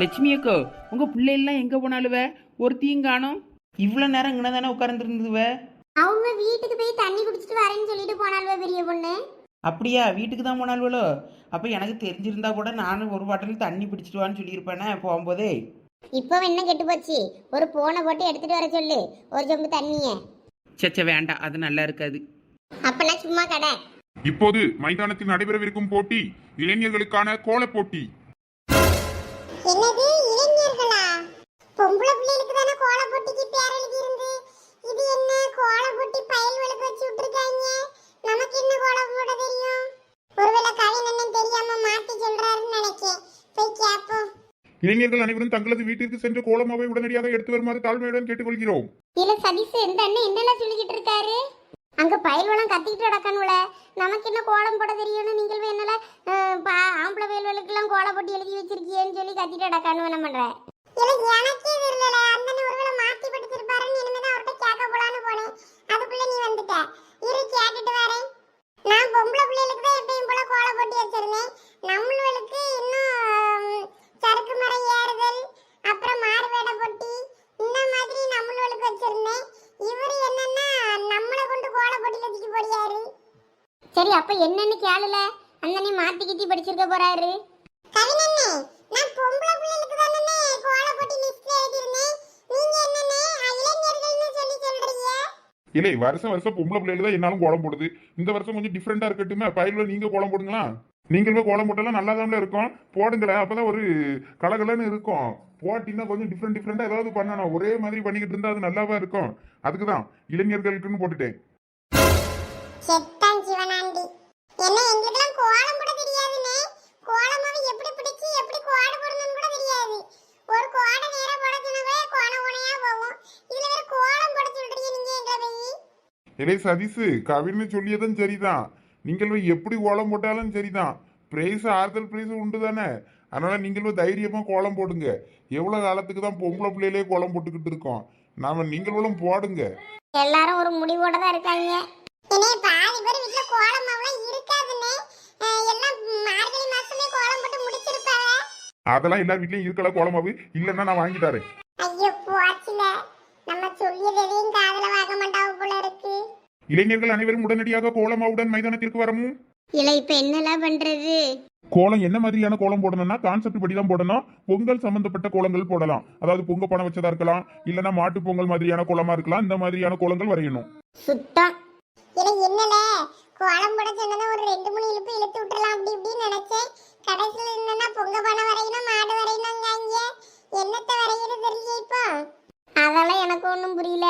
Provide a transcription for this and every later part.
லட்சுமி அக்கோ உங்க பிள்ளைகள்லாம் எங்க போனாலுவ? ஒருத்தையும் காணோம் இவ்வளோ நேரம் இங்கே தானே உட்கார்ந்துருந்துவ? அவங்க வீட்டுக்கு போய் தண்ணி குடிச்சிட்டு வரேன்னு சொல்லிட்டு போனாலுவ பெரிய பொண்ணு? அப்படியா வீட்டுக்கு தான் போனாலுவலோ அப்போ எனக்கு தெரிஞ்சிருந்தா கூட நானும் ஒரு பாட்டில் தண்ணி பிடிச்சிட்டு வான்னு சொல்லியிருப்பேனே போகும்போதே. இப்போ என்ன கெட்டு போச்சு ஒரு போனை போட்டு எடுத்துட்டு வர சொல்லு ஒரு சொம்பு தண்ணிய. சச்ச வேண்டாம் அது நல்லா இருக்காது. அப்பனா சும்மா கடை. இப்போது மைதானத்தில் நடைபெறவிருக்கும் போட்டி இளைஞர்களுக்கான கோலப் போட்டி என்னது இளைஞர்களா? பொம்பளை பிள்ளைகளுக்கு தானே கோல போட்டிக்கு பேர் எழுதி இருந்து இது என்ன கோல போட்டி பயல்களுக்கு வச்சு விட்டுருக்காங்க? நமக்கு என்ன கோலம் போட தெரியும்? ஒருவேளை கவின் அண்ணன் தெரியாம மாத்தி சொல்றாருன்னு நினைக்கேன். போய் கேப்போம். இளைஞர்கள் அனைவரும் தங்களது வீட்டிற்கு சென்று கோலமாவை உடனடியாக எடுத்து வருமாறு தாழ்மையுடன் கேட்டுக்கொள்கிறோம். இல்ல சதீஷ் இந்த அண்ணன் என்னெல்லாம் சொல்லிக்கிட்டு இருக்காரு? அங்க பயில்வளம் கத்திக்கிட்டு நடக்கணும்ல நமக்கு என்ன கோலம் போட தெரியும்னு நீங்கள் போய் பா- ஆம்பளை பயில்வளுக்கெல்லாம் கோலம் போட்டு எழுதி வச்சிருக்கியேன்னு சொல்லி கத்திட்டு நடக்கணும் என்ன பண்ற? இல்ல எனக்கே தெரியல. அந்த ஒருவேளை மாத்தி படுத்திருப்பாருன்னு இனிமேதான் அவர்கிட்ட கேட்க போலான்னு போனேன். அதுக்குள்ள நீ வந்துட்ட. இரு கேட்டுட்டு வரேன். நான் பொம்பளை பிள்ளைகளுக்கு தான் எப்பயும் போல கோலம் போட்டு வச்சிருந்தேன். நம்மளுக்கு இன்னும் சறுக்கு மரம் ஏறுதல் அப்புறம் மாறுவேட போட்டி இந்த மாதிரி நம்மளுக்கு வச்சிருந்தேன் இவர் என்னன்னா நம்மளை கொண்டு கோல போட்டியில தூக்கி போடியாரு சரி அப்ப என்னன்னு கேளல. அண்ணனே மாத்தி கித்தி படிச்சிருக்க போறாரு. கவினண்ணே நான் பொம்பளை பிள்ளைகளுக்கு தானே கோல போட்டி லிஸ்ட் எழுதிருந்தேன் நீங்க என்னண்ணே இளைஞர்கள்னு சொல்லி சொல்றீங்க? இல்லை வருஷம் வருஷம் பொம்பளை பிள்ளைகள் தான் என்னாலும் கோலம் போடுது. இந்த வருஷம் கொஞ்சம் டிஃப்ரெண்டா இருக்கட்டுமே பயிரில் நீங்க கோலம் போடுங்களா? நீங்களுமே கோலம் போட்டாலும் நல்லா தான் இருக்கும். போடுங்களேன் அப்பதான் ஒரு கலகலன்னு இருக்கும். போட்டின்னா கொஞ்சம் டிஃப்ரெண்ட் டிஃப்ரெண்டா ஏதாவது பண்ணணும். ஒரே மாதிரி பண்ணிக்கிட்டு இருந்தா அது நல்லாவா இருக்கும். அதுக்கு தான் இளைஞர்களுக்குன்னு போட்டுட்டேன் செத்தான் சிவனாண்டி என்ன எங்களுக்கெல்லாம் கோலம் போட தெரியாதுனே கோலமாவை எப்படி பிடிச்சு எப்படி கோடு போடணும்னு கூட தெரியாது ஒரு கோடை நேரா போட சொன்னாவே கோண கோணையா போகும் இதுல வேற கோலம் போட சொல்றீங்க நீங்க எங்களை போய் இலே சதீஷு கவின்னு சொல்லியதும் சரிதான். நீங்கள் எப்படி கோலம் போட்டாலும் சரிதான். பிரைஸ் ஆறுதல் பிரைஸ் உண்டு தானே அதனால நீங்களும் தைரியமா கோலம் போடுங்க. எவ்வளவு காலத்துக்கு தான் பொம்பளை பிள்ளையிலே கோலம் போட்டுக்கிட்டு இருக்கோம். நாம நீங்களும் போடுங்க. எல்லாரும் ஒரு முடிவோட தான் இருக்காங்க. என்னே பாதி பேர் வீட்ல கோலம் மாவுலாம் இருக்காதுனே எல்லாம் மார்கழி மாசமே கோலம் போட்டு முடிச்சிருப்பாங்க. அதெல்லாம் எல்லா வீட்லயும் இருக்கல கோலமாவு இல்லைன்னா நான் வாங்கி தரேன். ஐயோ போச்சுல நம்ம சொல்லியது எதையும் காதுல வாங்க மாட்டாவு போல இருக்கு. இளைஞர்கள் அனைவரும் உடனடியாக கோலமாவுடன் மைதானத்திற்கு வரவும். இல்ல இப்ப என்னலாம் பண்றது? கோலம் என்ன மாதிரியான கோலம் போடணும்னா கான்செப்ட் படி தான் போடணும். பொங்கல் சம்பந்தப்பட்ட கோலங்கள் போடலாம். அதாவது பொங்க பணம் வச்சதா இருக்கலாம் இல்லைன்னா மாட்டு பொங்கல் மாதிரியான கோலமா இருக்கலாம் இந்த மாதிரியான கோலங்கள் வரையணும். சுத்தம். எனக்கு என்னல? கோலம் போட சொன்னதை ஒரு ரெண்டு மூணு இழுப்பு இழுத்து விட்டுறலாம் அப்படி இப்படின்னு நினைச்சேன். கடைசியில் என்னன்னா பொங்க பணம் வரையணும் மாடு வரையணுங்காங்க என்னத்தை வரைகிறது தெரியல இப்போ. அதெல்லாம் எனக்கு ஒன்றும் புரியல.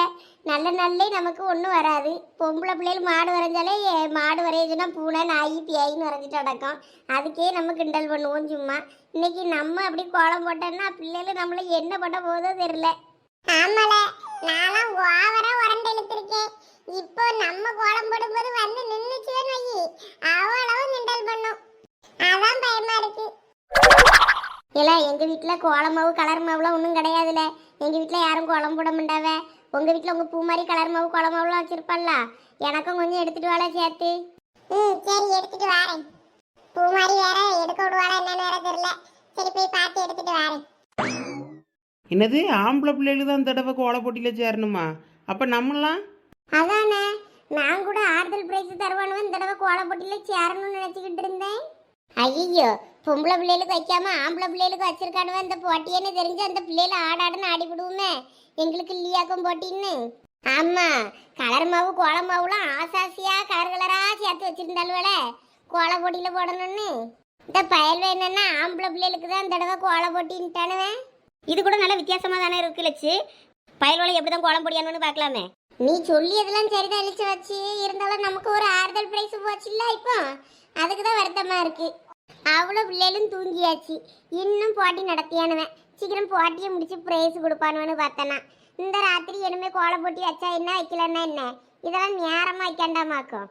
நல்ல நல்லே நமக்கு ஒன்றும் வராது. பொம்பளை பிள்ளைகள் மாடு வரைஞ்சாலே மாடு வரையுதுன்னா பூனை நாய் பியாயின்னு வரைஞ்சிட்டு அடக்கம் அதுக்கே நம்ம கிண்டல் பண்ணுவோம் சும்மா. இன்னைக்கு நம்ம அப்படி கோலம் போட்டோம்னா பிள்ளைகள் நம்மள என்ன பண்ண போதோ தெரியல. ஆமால நானும் ஓவரா உரண்டு இழுத்திருக்கேன். இப்போ நம்ம கோலம் போடும்போது வந்து நின்றுச்சுன்னு வை. அவ்வளவு கிண்டல் பண்ணும். அதான் பயமா இருக்கு. இல்ல எங்க வீட்ல கோலம் மாவு கலர் மாவுலாம் ஒன்றும் கிடையாதுல. எங்க வீட்ல யாரும் கோலம் போட மாட்டாவ. உங்க வீட்ல உங்க பூ மாதிரி கலர் மாவு கோலம் மாவுலாம் வச்சிருப்பல்ல எனக்கும் கொஞ்சம் எடுத்துட்டு வாழ சேர்த்து. ம் சரி எடுத்துட்டு வரேன். பூ மாதிரி வேற எடுக்க விடுவாளா என்னன்னு வேற தெரியல. சரி போய் பார்த்து எடுத்துட்டு வரேன். என்னது? ஆம்பளை பிள்ளைகளுக்கு தான் தடவை கோலை போட்டியில் சேரணுமா? அப்போ நம்மளாம்? அதானே நான் கூட ஆறுதல் பிரைஸ் தருவானு இந்த தடவை கோல போட்டியில சேரணும்னு நினைச்சுக்கிட்டு இருந்தேன். ஐயோ பொம்பளை பிள்ளைகளுக்கு வைக்காம ஆம்பளை பிள்ளைகளுக்கு வச்சிருக்கானுவ இந்த போட்டியன்னு தெரிஞ்சு அந்த பிள்ளைகள ஆடாடுன்னு ஆடிவிடுவோமே. எங்களுக்கு இல்லையாக்கும் போட்டின்னு. ஆமா கலர் மாவு கோல மாவுலாம் ஆசாசியா கலர் கலரா சேர்த்து வச்சிருந்தாளுவல கோல போட்டியில போடணும்னு. இந்த பயல் என்னன்னா ஆம்பளை பிள்ளைகளுக்கு தான் இந்த தடவை கோல போட்டின்ட்டானுவேன் இது கூட நல்ல வித்தியாசமா தானே இருக்கு லட்சு. பயல்வளை எப்படி தான் கோலம் போடியானு பார்க்கலாமே. நீ சொல்லியதெல்லாம் சரிதான் அழிச்சு வச்சு. இருந்தாலும் நமக்கு ஒரு ஆறுதல் பிரைஸ் போச்சுல்ல இப்போ? அதுக்கு தான் வருத்தமா இருக்கு. அவ்வளோ பிள்ளைகளும் தூங்கியாச்சு. இன்னும் போட்டி நடத்தியானுவேன். சீக்கிரம் போட்டியை முடிச்சு பிரைஸ் கொடுப்பானுவன்னு பார்த்தேனா. இந்த ராத்திரி இனிமே கோல போட்டி வச்சா என்ன வைக்கலன்னா என்ன? இதெல்லாம் நேரமா வைக்காண்டாமாக்கும்.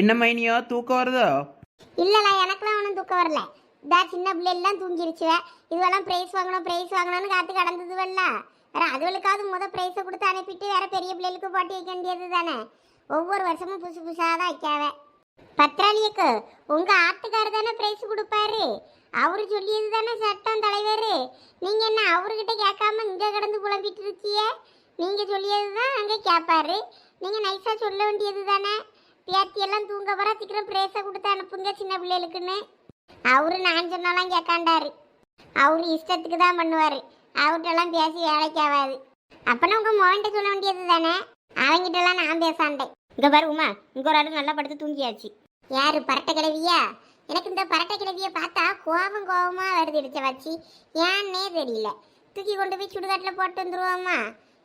என்ன மைனியோ தூக்கம் வருதோ? இல்லல எனக்குலாம் ஒன்றும் தூக்கம் வரல. இதா சின்ன பிள்ளைலாம் தூங்கிருச்சுவ. இதுவெல்லாம் பிரைஸ் வாங்கணும் பிரைஸ் வாங்கணும்னு காத்து கடந்ததுவல்ல. வேற அதுகளுக்காவது முத பிரைஸை கொடுத்து அனுப்பிட்டு வேற பெரிய பிள்ளைகளுக்கு போட்டி வைக்க வேண்டியது தானே ஒவ்வொரு வருஷமும் புதுசு புதுசாக தான் வைக்காவ. பத்ராளியக்கு உங்க ஆட்டுக்காரர் தானே பிரைஸ் கொடுப்பாரு? அவரு சொல்லியது தானே சட்டம் தலைவர்? நீங்க என்ன அவர்கிட்ட கேட்காம இங்க கடந்து புலம்பிட்டு இருக்கிய நீங்க சொல்லியது தான் அங்க கேட்பாரு. நீங்க நைஸா சொல்ல வேண்டியது தானே? பேத்தி எல்லாம் தூங்க வர சீக்கிரம் பிரேச கொடுத்து அனுப்புங்க சின்ன பிள்ளைகளுக்குன்னு. அவரு நான் சொன்னாலாம் கேட்காண்டாரு. அவரு இஷ்டத்துக்கு தான் பண்ணுவாரு. அவர்கிட்டலாம் பேசி வேலைக்கு ஆகாது அப்பனா உங்க மோகன்ட்ட சொல்ல வேண்டியது தானே? அவங்கிட்டலாம் நான் பேசாண்டேன். இங்கே பாரு உமா இங்கே ஒரு ஆளு நல்லா படுத்து தூங்கியாச்சு. யாரு பரட்டை கிழவியா? எனக்கு இந்த பரட்டை கிழவியை பார்த்தா கோபம் கோபமாக வருது இடிச்ச வச்சு. ஏன்னே தெரியல. தூக்கி கொண்டு போய் சுடுகாட்டில் போட்டு வந்துருவோமா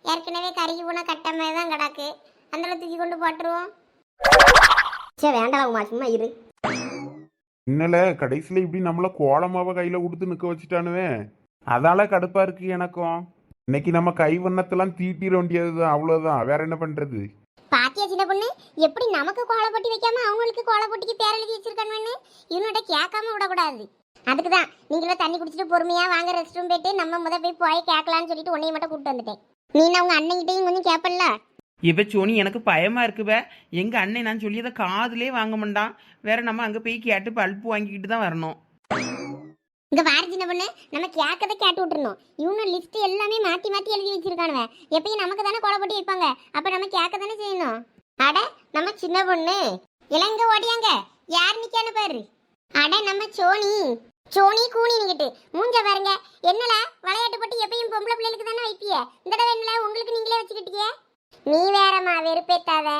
ஏற்கனவே கருகி போன கட்டமே தான் கிடக்கு. அந்த தூக்கி கொண்டு போட்டுருவோம். சரி வேண்டாம் உமா சும்மா இரு. இன்னல கடைசியில் இப்படி நம்மள கோலமாவை கையில கொடுத்து நிக்க வச்சுட்டானுவே. அதால கடுப்பா இருக்கு எனக்கும். இன்னைக்கு நம்ம கை வண்ணத்தெல்லாம் தீட்டிட வேண்டியதுதான் அவ்வளவுதான். வேற என்ன பண்றது? பாத்தியா சின்ன பொண்ணு? எப்படி நமக்கு கோலப்பொட்டி வைக்காம அவங்களுக்கு கோலப்பொட்டிக்கு பேர் எழுதி வச்சிருக்கானுன்னு இவனோட கேட்காம விடக்கூடாது. அதுக்கு தான் நீங்களும் தண்ணி குடிச்சிட்டு பொறுமையா வாங்க ரெஸ்ட் ரூம் போயிட்டு நம்ம முத போய் போய் கேட்கலான்னு சொல்லிட்டு உன்னைய மட்டும் கூப்பிட்டு வந்துட்டேன். நீ நான் உங்க கொஞ்சம் கேட்பல்ல இவ சோனி எனக்கு பயமா இருக்குவே எங்க அண்ணன் நான் சொல்லியதை காதுலே வாங்க மாட்டான். வேற நம்ம அங்க போய் கேட்டு பல்ப்பு வாங்கிக்கிட்டு தான் வரணும். இங்க பாரு சின்ன பொண்ணு. நம்ம கேட்கதை கேட்டு விட்டுறணும். இவனும் லிஸ்ட் எல்லாமே மாத்தி மாத்தி எழுதி வச்சிருக்கானுவ. எப்பயும் நமக்கு தானே கோலப்பொட்டி வைப்பாங்க அப்ப நம்ம கேட்க தானே செய்யணும். அட நம்ம சின்ன பொண்ணு. இளங்க ஓடியாங்க. யார் நிக்கான்னு பாரு. அட நம்ம சோனி. சோனி கூனி நிக்கிட்டு மூஞ்ச பாருங்க. என்னல விளையாட்டு போட்டு எப்பயும் பொம்பளை பிள்ளைகளுக்கு தானே வைப்பிய? இந்த தடவை என்னல உங்களுக்கு நீங்களே வச்சுக்கிட்டியே? நீ வேறம்மா வெறுப்பேத்தாத.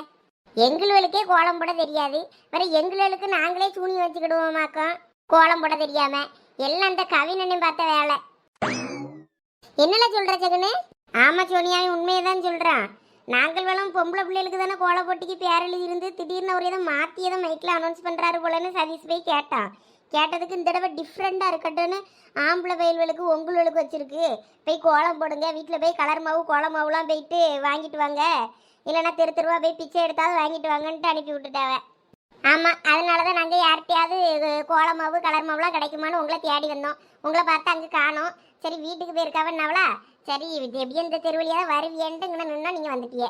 எங்களுக்கே கோலம் போட தெரியாது. வேற எங்களுக்கு நாங்களே சூனி வச்சுக்கிடுவோமாக்கோ கோலம் போட தெரியாம. எல்லாம் அந்த கவினனை பார்த்த வேலை. என்னல சொல்ற ஜெகனு? ஆமா சோனியாவை உண்மையை தான் சொல்றான். நாங்கள் வேணும் பொம்பளை பிள்ளைகளுக்கு தானே கோலை போட்டிக்கு பேரழி இருந்து திடீர்னு ஒரு இதை மாற்றி எதை மைக்கில் அனௌன்ஸ் பண்ணுறாரு போலன்னு சதீஷ் போய் கேட்டான். கேட்டதுக்கு இந்த தடவை டிஃப்ரெண்ட்டாக இருக்கட்டும்னு ஆம்பளை வயல்களுக்கு உங்களுக்கு வச்சிருக்கு. போய் கோலம் போடுங்க வீட்டில் போய் கலர் மாவு கோலம் மாவுலாம் போயிட்டு வாங்கிட்டு வாங்க. இல்லைன்னா தெரு தெருவா போய் பிச்சை எடுத்தாவது வாங்கிட்டு வாங்கன்ட்டு அனுப்பி விட்டுட்டாவே ஆமாம் அதனால தான் நாங்கள் யார்கிட்டயாவது அஹ், கோலம் மாவு கலர் மாவுலாம் கிடைக்குமான்னு உங்களை தேடி வந்தோம். உங்களை பார்த்து அங்கே காணோம். சரி வீட்டுக்கு போயிருக்காவன்னாவளா சரி இது எப்படியும் இந்த தெருவழியாக தான் வருவியன்ட்டு இங்கே நின்னா நீங்கள் வந்துட்டியே.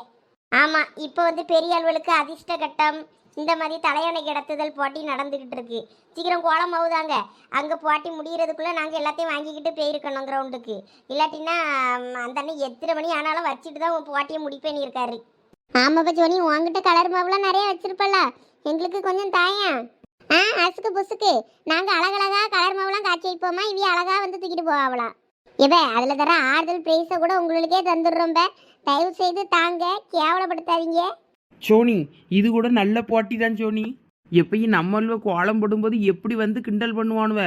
ஆமாம் இப்போ வந்து பெரிய அலுவலுக்கு அதிர்ஷ்ட கட்டம் இந்த மாதிரி தலையணை கிடத்துதல் போட்டி நடந்துக்கிட்டு இருக்கு. சீக்கிரம் கோலம் மாவுதாங்க அங்கே போட்டி முடிகிறதுக்குள்ளே நாங்கள் எல்லாத்தையும் வாங்கிக்கிட்டு போயிருக்கணும் கிரவுண்டுக்கு இல்லாட்டின்னா அந்த அண்ணன் எத்தனை மணி ஆனாலும் வச்சுட்டு தான் உன் போட்டியை முடிப்பேன்னு இருக்காரு. ஆமாப்பா ஜோனி உங்ககிட்ட கலர் மாவுலாம் நிறைய வச்சிருப்பல எங்களுக்கு கொஞ்சம் தாயா? ஆ அசுக்கு புசுக்கு. நாங்கள் அழகழகா கலர் மாவுலாம் காய்ச்சி வைப்போமா? இவ அழகா வந்து தூக்கிட்டு போவாங்களாம் இவ அதில் தர ஆறுதல் ப்ரைஸை கூட உங்களுக்கே தந்துடுறோம்ப தயவு செய்து தாங்க. கேவலப்படுத்தாதீங்க. சோனி இது கூட நல்ல போட்டி தான் சோனி. எப்பயும் நம்மள கோலம் போடும்போது எப்படி வந்து கிண்டல் பண்ணுவானுவ?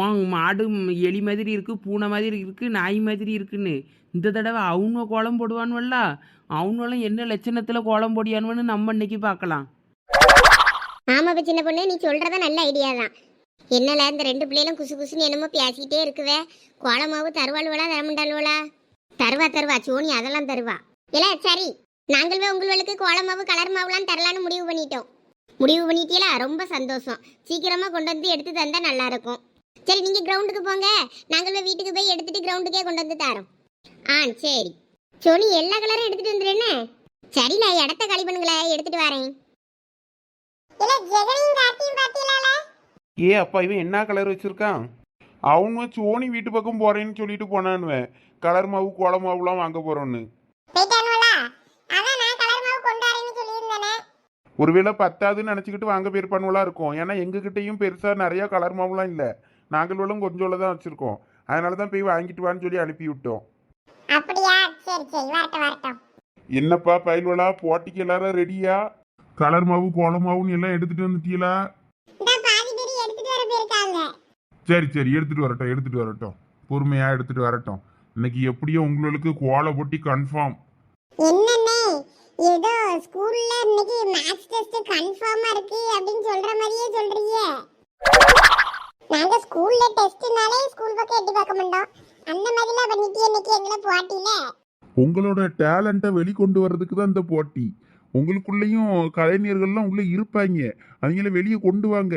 உன் மாடு எலி மாதிரி இருக்குது பூனை மாதிரி இருக்குது நாய் மாதிரி இருக்குன்னு. இந்த தடவை அவனுவ கோலம் போடுவானுவல்ல? அவனுவெல்லாம் என்ன லட்சணத்தில் கோலம் போடியானுவன்னு நம்ம இன்னைக்கு பார்க்கலாம். ஆமாப்பா சின்ன பொண்ணு நீ சொல்றத நல்ல ஐடியா தான். என்னல இந்த ரெண்டு பிள்ளைகளும் குசு குசுன்னு என்னமோ பேசிக்கிட்டே இருக்குவே. கோலமாவு தருவாளுவலா தரமுண்டாளுவலா தருவா தருவா சோனி அதெல்லாம் தருவா. இல்ல சரி நாங்களே உங்களுக்கு கோலமாவு கலர் மாவுலாம் தரலான்னு முடிவு பண்ணிட்டோம். முடிவு பண்ணிட்டீங்களா ரொம்ப சந்தோஷம். சீக்கிரமா கொண்டு வந்து எடுத்து தந்தா நல்லா இருக்கும் சரி நீங்க கிரவுண்டுக்கு போங்க. நாங்களே வீட்டுக்கு போய் எடுத்துட்டு கிரவுண்டுக்கே கொண்டு வந்து தரோம். ஆ சரி. சோனி எல்லா கலரும் எடுத்துட்டு வந்துடுறேன்னு சரி நான் இடத்த காலி பண்ணுங்களேன் எடுத்துட்டு வரேன். ஏ அப்பா இவன் என்ன கலர் வச்சிருக்கான்? அவன் சோனி வீட்டு பக்கம் போறேன்னு சொல்லிட்டு போனானுவேன். கலர் மாவு கோல மாவுலாம் வாங்க போறோன்னு. ஒருவேளை பத்தாதுன்னு நினச்சிக்கிட்டு வாங்க போயிருப்பானுவலா இருக்கும். ஏன்னா எங்ககிட்டயும் பெருசாக நிறைய கலர் மாவுலாம் இல்லை. நாங்களும் கொஞ்சோல தான் வச்சுருக்கோம். அதனால தான் போய் வாங்கிட்டு வான்னு சொல்லி அனுப்பி விட்டோம். என்னப்பா பயில்வலா போட்டிக்கு எல்லாரும் ரெடியா கலர் மாவு கோல மாவுன்னு எல்லாம் எடுத்துட்டு வந்துட்டீங்களா? சரி சரி எடுத்துட்டு வரட்டும் எடுத்துட்டு வரட்டும். பொறுமையா எடுத்துட்டு வரட்டும். இன்னைக்கு எப்படியோ உங்களுக்கு கோல போட்டி கன்ஃபார்ம் என்னண்ணே ஏதோ ஸ்கூல்ல இன்னைக்கு மேத்ஸ் டெஸ்ட் கன்ஃபார்மா இருக்கு அப்படின்னு சொல்ற மாதிரியே சொல்றீங்க. நாங்க ஸ்கூல்ல டெஸ்ட்னாலே ஸ்கூல் பக்கம் எட்டி பார்க்க மாட்டோம். அந்த மாதிரிலாம் பண்ணிட்டு இன்னைக்கு எங்களை போட்டியில. உங்களோட டேலண்ட்டை வெளிக்கொண்டு வர்றதுக்கு தான் இந்த போட்டி. உங்களுக்குள்ளேயும் கலைஞர்கள்லாம் உள்ள இருப்பாங்க. அவங்கள வெளியே கொண்டு வாங்க.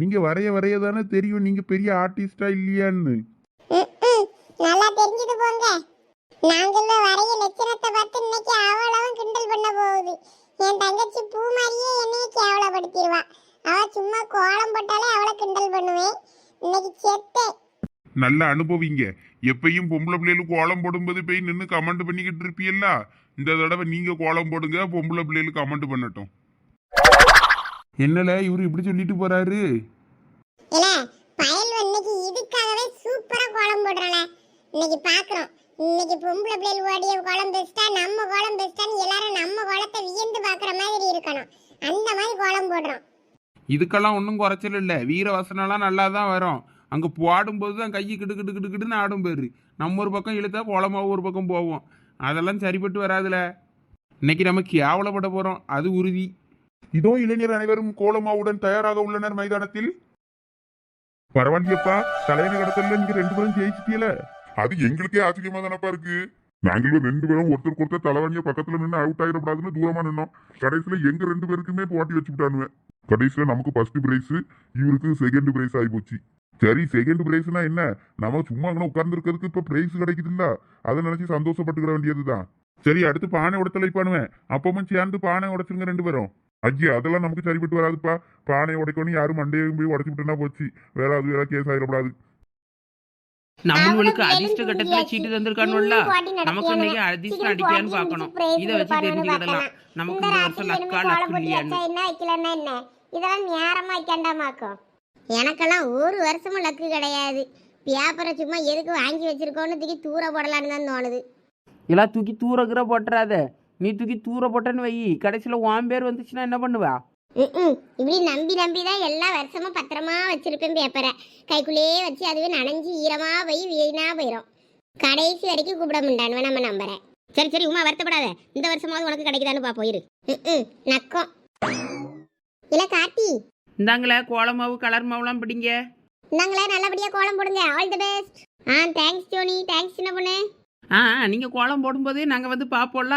நீங்க வரைய வரைய தானே தெரியும் நீங்க பெரிய ஆர்டிஸ்டா இல்லையான்னு. நல்லா தெரிஞ்சது போங்க. நாங்களும் வரைய லட்சணத்தை பார்த்து இன்னைக்கு அவளவும் கிண்டல் பண்ண போகுது. என் தங்கச்சி பூ மாதிரியே என்னைய கேவலப்படுத்திடுவா. அவ சும்மா கோலம் போட்டாலே அவளை கிண்டல் பண்ணுவேன். இன்னைக்கு செத்தேன் நல்ல அனுபவிங்க. எப்பயும் பொம்பளை பிள்ளைகளுக்கு கோலம் போடும்போது போய் நின்று கமெண்ட் பண்ணிக்கிட்டு இருப்பீல்ல இந்த தடவை நீங்க கோலம் போடுங்க பொம்பளை பிள்ளைகளுக்கு கமெண்ட் பண்ணட்டும். என்னல இவரு இப்படி சொல்லிட்டு போறாரு? பயல் இன்னைக்கு இதுக்காகவே சூப்பரா கோலம் போடுறானே இன்னைக்கு பாக்குறோம். இன்னைக்கு பொம்பளை பிள்ளைகள் ஓடிய கோலம் பெஸ்டா நம்ம கோலம் பெஸ்டான்னு எல்லாரும் நம்ம கோலத்தை வியந்து பாக்குற மாதிரி இருக்கணும். அந்த மாதிரி கோலம் போடுறோம். இதுக்கெல்லாம் ஒன்றும் குறைச்சல் இல்லை. வீர வசனம்லாம் நல்லா தான் வரும். அங்கே பாடும்போது தான் கையை கிடு கிடு கிடு கிடுன்னு ஆடும் பேரு. நம்ம ஒரு பக்கம் இழுத்தா கோலமாக ஒரு பக்கம் போவோம். அதெல்லாம் சரிப்பட்டு வராதுல. இன்னைக்கு நம்ம கேவலப்பட போகிறோம் அது உறுதி. இதோ இளைஞர் அனைவரும் கோலமாவுடன் தயாராக உள்ளனர் மைதானத்தில். பரவாயில்லையப்பா தலைவர் இடத்துல நீங்க ரெண்டு பேரும் ஜெயிச்சிட்டீல அது எங்களுக்கே ஆச்சரியமா தானப்பா இருக்கு. நாங்களும் ரெண்டு பேரும் ஒருத்தருக்கு ஒருத்தர் தலைவணிய பக்கத்துல நின்று அவுட் ஆயிடக்கூடாதுன்னு தூரமா நின்னோம். கடைசியில எங்க ரெண்டு பேருக்குமே போட்டி வச்சு விட்டானுவேன் கடைசியில நமக்கு ஃபர்ஸ்ட் பிரைஸ் இவருக்கு செகண்ட் பிரைஸ் ஆகி போச்சு. சரி செகண்ட் பிரைஸ்னா என்ன? நம்ம சும்மா அங்கே உட்கார்ந்து இருக்கிறதுக்கு இப்ப பிரைஸ் கிடைக்குதுல்ல? அதை நினைச்சு சந்தோஷப்பட்டுக்கிற வேண்டியதுதான். சரி அடுத்து பானை உடத்தலை பண்ணுவேன். அப்பவும் சேர்ந்து பானை உடைச்சுங்க ரெண்டு பேரும். ஐயா அதெல்லாம் நமக்கு சரிப்பட்டு வராதுப்பா. பானை உடைக்கணும் யாரும் மண்டையும் போய் உடச்சு விட்டுனா போச்சு. வேற அது வேற கேஸ் ஆயிடக்கூடாது. நம்மளுக்கு அதிர்ஷ்ட கட்டத்துல. சீட்டு தந்திருக்கானுல்ல நமக்கு. இன்னைக்கு அதிர்ஷ்டம் அடிக்கான்னு முடிச்சு இதை வச்சு தெரிஞ்சுக்கிடலாம். நமக்கு இந்த வருஷம் லக்கா லக்கு இல்லையான்னு வச்சா என்ன வைக்கலன்னா என்ன? இதெல்லாம் நேரமா வைக்காண்டாமாக்கும். எனக்கெல்லாம் ஒரு வருஷமும் லக்கு கிடையாது. பேப்பரை சும்மா எதுக்கு வாங்கி வச்சிருக்கோன்னு தூக்கி தூர போடலான்னு தான் தோணுது. எல்லாம் தூக்கி தூரகிற போட்டுறாத. நீ தூக்கி தூர போட்டேன்னு வை. கடைசியில் உன் பேர் வந்துச்சுன்னா என்ன பண்ணுவா? ம்ம். இப்படி நம்பி நம்பி தான் எல்லா வருஷமும் பத்திரமா வச்சிருப்பேன் பேப்பரை கைக்குள்ளேயே வச்சு அதுவே நனைஞ்சு ஈரமா போய் வீணா போயிடும் கடைசி வரைக்கும் கூப்பிட முடியானுவ நம்ம நம்புறேன் சரி சரி உமா வருத்தப்படாத. இந்த வருஷமாவது உனக்கு கிடைக்குதான்னு பாப்போம் இரு ம்ம். நக்கம். இல்ல கார்த்தி. இந்தாங்களே கோலம் மாவு கலர் மாவுலாம் பிடிங்க. இந்தாங்களே நல்லபடியா கோலம் போடுங்க. ஆல் தி பெஸ்ட் ஆ தேங்க்ஸ் ஜோனி. தேங்க்ஸ் சின்ன பொண்ணு. ஆ நீங்கள் கோலம் போடும்போது நாங்கள் வந்து பார்ப்போம்ல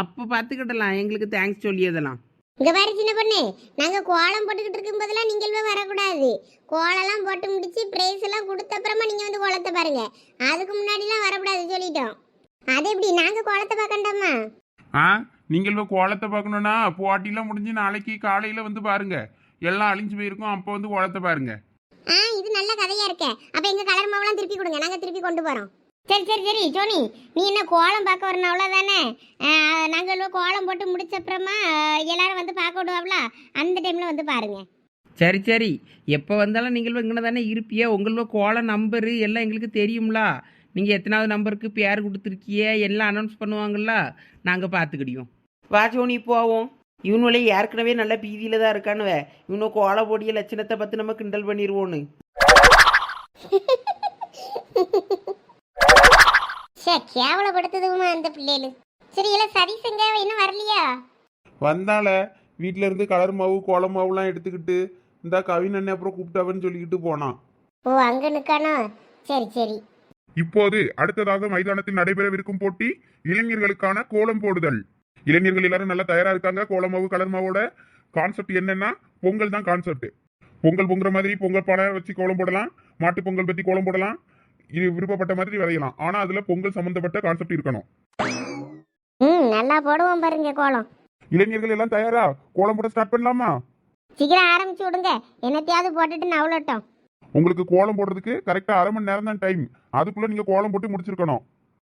அப்போ பார்த்துக்கிடலாம் எங்களுக்கு தேங்க்ஸ் சொல்லியதெல்லாம் இங்க பாரு சின்ன பொண்ணு. நாங்க கோலம் போட்டுக்கிட்டு இருக்கும் போதெல்லாம் நீங்களுமே வரக்கூடாது. கோலம்லாம் போட்டு முடிச்சு பிரைஸ் எல்லாம் கொடுத்த அப்புறமா நீங்க வந்து கோலத்தை பாருங்க. அதுக்கு முன்னாடிலாம் வரக்கூடாது சொல்லிட்டோம். அது எப்படி? நாங்க கோலத்தை பார்க்கண்டாமா ஆ நீங்கள் இப்போ கோலத்தை பார்க்கணுன்னா போட்டிலாம் முடிஞ்சு நாளைக்கு காலையில் வந்து பாருங்க. எல்லாம் அழிஞ்சு போயிருக்கும் அப்போ வந்து கோலத்தை பாருங்க. ஆ இது நல்ல கதையா இருக்கே. அப்ப எங்க கலர் மாவுலாம் திருப்பி கொடுங்க. நாங்க திருப்பி கொண்டு போறோம். சரி சரி சரி ஜோனி நீ என்ன கோலம் பார்க்க வரணும் அவ்வளோதானே நாங்கள் கோலம் போட்டு முடிச்ச அப்புறமா எல்லாரும் வந்து பார்க்க விடுவாங்களா அந்த டைம்ல வந்து பாருங்க. சரி சரி. எப்போ வந்தாலும் நீங்கள் இங்கே தானே இருப்பிய? உங்களோட கோலம் நம்பரு எல்லாம் எங்களுக்கு தெரியும்ல. நீங்கள் எத்தனாவது நம்பருக்கு பேர் கொடுத்துருக்கிய? எல்லாம் அனௌன்ஸ் பண்ணுவாங்கல்ல. நாங்கள் பார்த்துக்கிடியோம் வா ஜோனி போவோம். இவனுலே ஏற்கனவே நல்ல பீதியில் தான் இருக்கானுவ. இவனு கோல போடிய லட்சணத்தை பார்த்து நம்ம கிண்டல் பண்ணிடுவோன்னு சே கேவலப்படுத்துதுமா அந்த பிள்ளைகள். சரி இல்லை சதீஷங்க இன்னும் வரலையா? வந்தால வீட்டில இருந்து கலர் மாவு கோலம் மாவுலாம் எடுத்துக்கிட்டு இந்த கவின் அண்ணன் அப்புறம் கூப்பிட்டாவன்னு சொல்லிக்கிட்டு போனான் ஓ அங்க நிக்கானோ? சரி சரி. இப்போது அடுத்ததாக மைதானத்தில் நடைபெறவிருக்கும் போட்டி இளைஞர்களுக்கான கோலம் போடுதல். இளைஞர்கள் எல்லாரும் நல்லா தயாரா இருக்காங்க. கோலம் மாவு கலர் மாவோட கான்செப்ட் என்னன்னா பொங்கல் தான் கான்செப்ட் பொங்கல் பொங்குற மாதிரி பொங்கல் பானை வச்சு கோலம் போடலாம். மாட்டு பொங்கல் பத்தி கோலம் போடலாம். இது விருப்பப்பட்ட மாதிரி வரையலாம் ஆனா அதுல பொங்கல் சம்பந்தப்பட்ட கான்செப்ட் இருக்கணும். ம் நல்லா போடுவோம் பாருங்க கோலம். இளைஞர்கள் எல்லாம் தயாரா? கோலம் போட ஸ்டார்ட் பண்ணலாமா? சீக்கிரம் ஆரம்பிச்சு விடுங்க. என்னத்தையாவது போட்டுட்டு நவளட்டும் உங்களுக்கு கோலம் போடுறதுக்கு கரெக்டா அரை மணி நேரம் தான் டைம் அதுக்குள்ள நீங்க கோலம் போட்டு முடிச்சிருக்கணும்.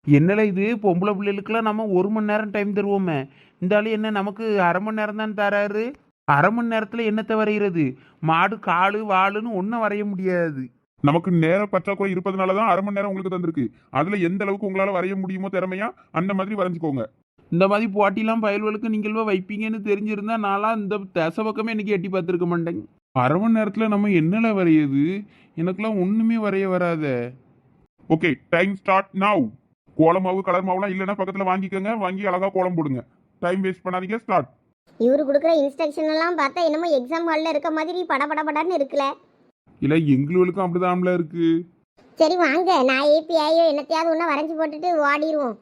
என்னல இது? பொம்பளை பிள்ளைகளுக்குலாம் நம்ம ஒரு மணி நேரம் டைம் தருவோமே. இந்த ஆளு என்ன நமக்கு அரை மணி நேரம் தான் தராரு? அரை மணி நேரத்தில் என்னத்தை வரைகிறது மாடு காலு வாளுன்னு ஒன்றும் வரைய முடியாது. நமக்கு நேர பற்றாக்குறை இருப்பதனால தான் அரை மணி நேரம் உங்களுக்கு தந்திருக்கு. அதுல எந்த அளவுக்கு உங்களால வரைய முடியுமோ திறமையா அந்த மாதிரி வரைஞ்சுக்கோங்க. இந்த மாதிரி போட்டிலாம் பயல்களுக்கு நீங்களும் வைப்பீங்கன்னு தெரிஞ்சிருந்தா நான்லாம் இந்த தசை பக்கமே இன்னைக்கு எட்டி பார்த்துருக்க மாட்டேங்க. அரை மணி நேரத்துல நம்ம என்னல வரையுது? எனக்கெல்லாம் ஒண்ணுமே வரைய வராதே. ஓகே டைம் ஸ்டார்ட் நவ் கோலம் மாவு கலர் மாவுலாம் இல்லைன்னா பக்கத்துல வாங்கிக்கோங்க. வாங்கி அழகா கோலம் போடுங்க. டைம் வேஸ்ட் பண்ணாதீங்க. ஸ்டார்ட் இவரு கொடுக்குற இன்ஸ்ட்ரக்ஷன் எல்லாம் பார்த்தா என்னமோ எக்ஸாம் ஹாலில் இருக்க மாதிரி பட பட படன்னு இருக்குல்ல. இல்ல எங்களுக்கும் அப்படிதான்ல இருக்கு. சரி வாங்க. நான் ஏபி ஆயோ என்னத்தையாவது ஒன்றா வரைஞ்சி போட்டுட்டு ஓடிடுவோம்